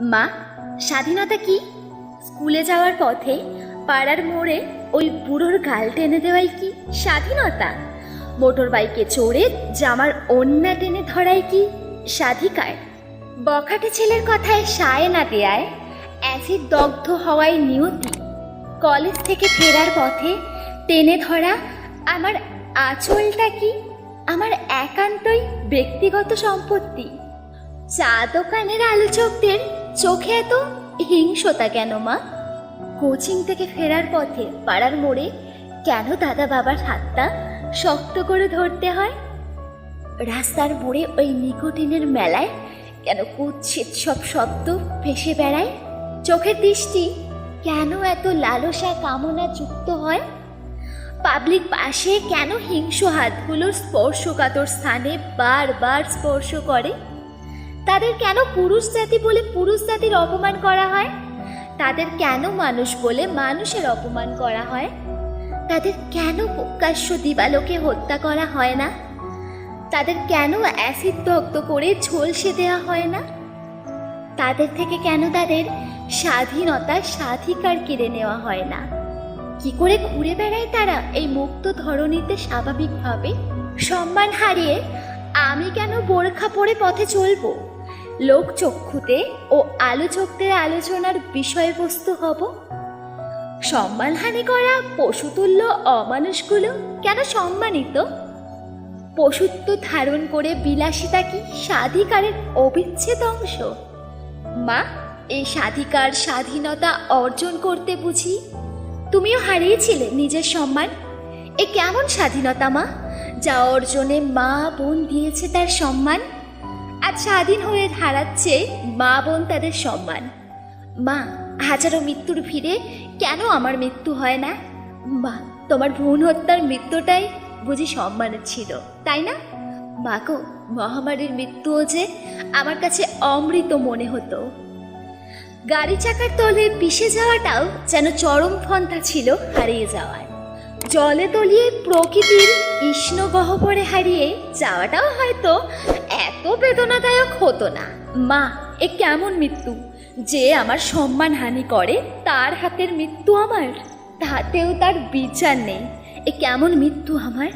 মা, স্বাধীনতা কি? স্কুলে যাওয়ার পথে পাড়ার মোড়ে ওই বুড়োর গাল টেনে দেওয়াই কি স্বাধীনতা? মোটর বাইকে চড়ে জামার অন্যা টেনে ধরাই কি স্বাধিকার? বখাটে ছেলের কথায় সায় না দেয়ায়, অ্যাসিড দগ্ধ হওয়ায় নিয়তি। কলেজ থেকে ফেরার পথে টেনে ধরা আমার আঁচলটা কি? আমার একান্তই ব্যক্তিগত সম্পত্তি। চা দোকানের আলোচকদের চোখে এত হিংসতা কেন, মা? কোচিং থেকে ফেরার পথে পাড়ার মোড়ে কেন দাদা বাবার হাতটা শক্ত করে ধরতে হয়? রাস্তার মোড়ে ওই নিকোটিনের মেলায় কেন কুৎসিত সব শব্দ ভেসে বেড়ায়? চোখের দৃষ্টি কেন এত লালসা কামনা যুক্ত হয়? পাবলিক পাশে কেন হিংস হাতগুলোর স্পর্শকাতর স্থানে বারবার স্পর্শ করে? তাদের কেন পুরুষ জাতি বলে পুরুষ জাতির অপমান করা হয়? তাদের কেন মানুষ বলে মানুষের অপমান করা হয়? তাদের কেন প্রকাশ্য দিবালোকে হত্যা করা হয় না? তাদের কেন অ্যাসিড দগ্ধ করে ঝলসে দেওয়া হয় না? তাদের থেকে কেন তাদের স্বাধীনতা স্বাধিকার কেড়ে নেওয়া হয় না? কি করে ঘুরে বেড়ায় তারা এই মুক্ত ধরনীতে স্বাভাবিকভাবে? সম্মান হারিয়ে আমি কেন বোরখা পরে পথে চলবো? লোকচক্ষুতে ও আলোচকদের আলোচনার বিষয়বস্তু হব। সম্মানহানি করা পশুতুল্য অমানুষগুলো কেন সম্মানিত? পশুত্ব ধারণ করে বিলাসিতা কি স্বাধিকারের অবিচ্ছেদ অংশ? মা, এই স্বাধিকার স্বাধীনতা অর্জন করতে বুঝি। তুমিও হারিয়েছিলে নিজের সম্মান। এ কেমন স্বাধীনতা মা, যা অর্জনে মা বোন দিয়েছে তার সম্মান? আজ স্বাধীন হয়ে হারাচ্ছে মা বোন তাদের সম্মান। মা হাজারো মৃত্যুর ভিড়ে কেন আমার মৃত্যু হয় না? মা, তোমার ভ্রূণ হত্যার মৃত্যুটাই বুঝি সম্মানের ছিল, তাই না? মা গো, মহামারীর মৃত্যুও যে আমার কাছে অমৃত মনে হতো। গাড়ি চাকার তলে পিষে যাওয়াটাও যেন চরম ফন্থা ছিল হারিয়ে যাওয়ার। জলে তলিয়ে প্রকৃতির কৃষ্ণ গহ্বরে হারিয়ে যাওয়াটাও হয়তো এত বেদনাদায়ক হতো না। মা, এ কেমন মৃত্যু? যে আমার সম্মান হানি করে, তার হাতের মৃত্যু আমার। তাতেও তার বিচার নেই। এ কেমন মৃত্যু আমার?